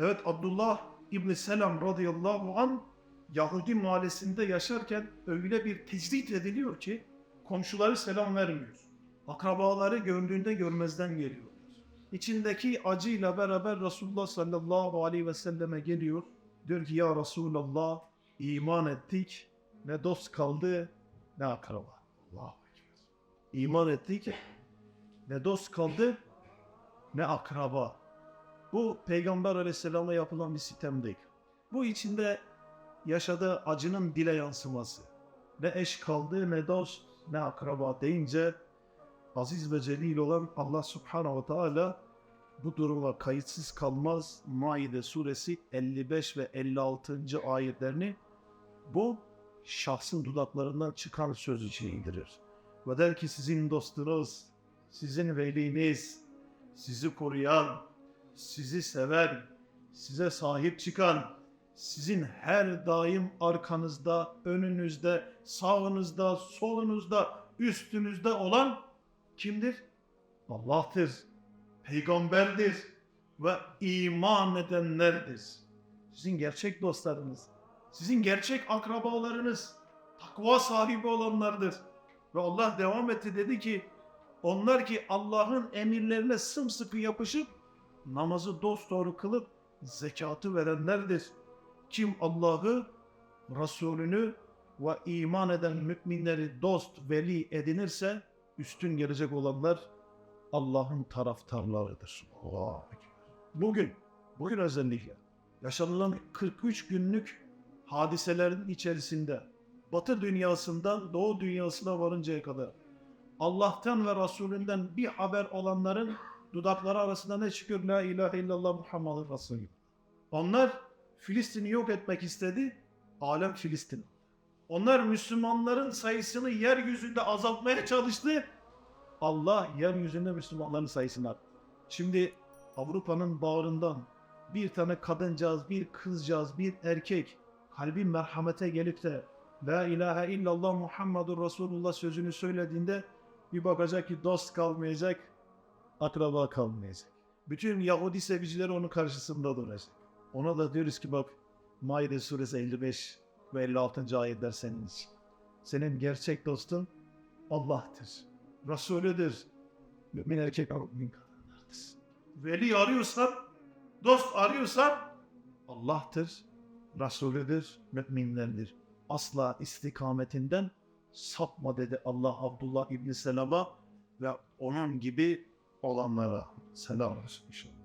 Evet Abdullah İbni Selam radıyallahu an Yahudi mahallesinde yaşarken öyle bir tecrit ediliyor ki komşuları selam vermiyor. Akrabaları gördüğünde görmezden geliyorlar. İçindeki acıyla beraber Resulullah sallallahu aleyhi ve selleme geliyor. Diyor ki ya Resulallah iman ettik ne dost kaldı ne akraba. Allahu Ekber. İman ettik ne dost kaldı ne akraba. Bu Peygamber aleyhisselama yapılan bir sitem değil. Bu içinde yaşadığı acının dile yansıması. Ne eş kaldı ne dost ne akraba deyince aziz ve celil olan Allah subhanahu ve teala bu duruma kayıtsız kalmaz. Maide suresi 55 ve 56. ayetlerini bu şahsın dudaklarından çıkan söz için indirir. Ve der ki sizin dostunuz, sizin veliniz, sizi koruyan, sizi seven, size sahip çıkan, sizin her daim arkanızda, önünüzde, sağınızda, solunuzda, üstünüzde olan kimdir? Allah'tır, peygamberdir ve iman edenlerdir. Sizin gerçek dostlarınız, sizin gerçek akrabalarınız, takva sahibi olanlardır. Ve Allah devam etti dedi ki, onlar ki Allah'ın emirlerine sımsıkı yapışıp namazı dosdoğru kılıp zekatı verenlerdir. Kim Allah'ı, Resulünü ve iman eden müminleri dost, veli edinirse üstün gelecek olanlar Allah'ın taraftarlarıdır. Ekber. Bugün, bugün özellikle yaşanılan 43 günlük hadiselerin içerisinde Batı dünyasından Doğu dünyasına varıncaya kadar Allah'tan ve Resulünden bir haber olanların dudakları arasında ne çıkıyor? La ilahe illallah Muhammed Resulü. Onlar Filistin'i yok etmek istedi. Alem Filistin. Onlar Müslümanların sayısını yeryüzünde azaltmaya çalıştı. Allah yeryüzünde Müslümanların sayısını arttı. Şimdi Avrupa'nın bağrından bir tane kadıncağız, bir kızcağız, bir erkek kalbi merhamete gelip de La ilahe illallah Muhammedur Resulullah sözünü söylediğinde bir bakacak ki dost kalmayacak, akraba kalmayacak. Bütün Yahudi seviciler onun karşısında duracak. Ona da diyoruz ki bak Maide suresi 55 ve 56. ayetler senin için. Senin gerçek dostun Allah'tır. Resulüdür. Mümin erkek mümin kadınlardır. Veli arıyorsan, dost arıyorsan Allah'tır, Resulüdür, müminlerdir. Asla istikametinden sapma dedi Allah Abdullah İbni Selam'a ve onun gibi olanlara. Selam olsun inşallah.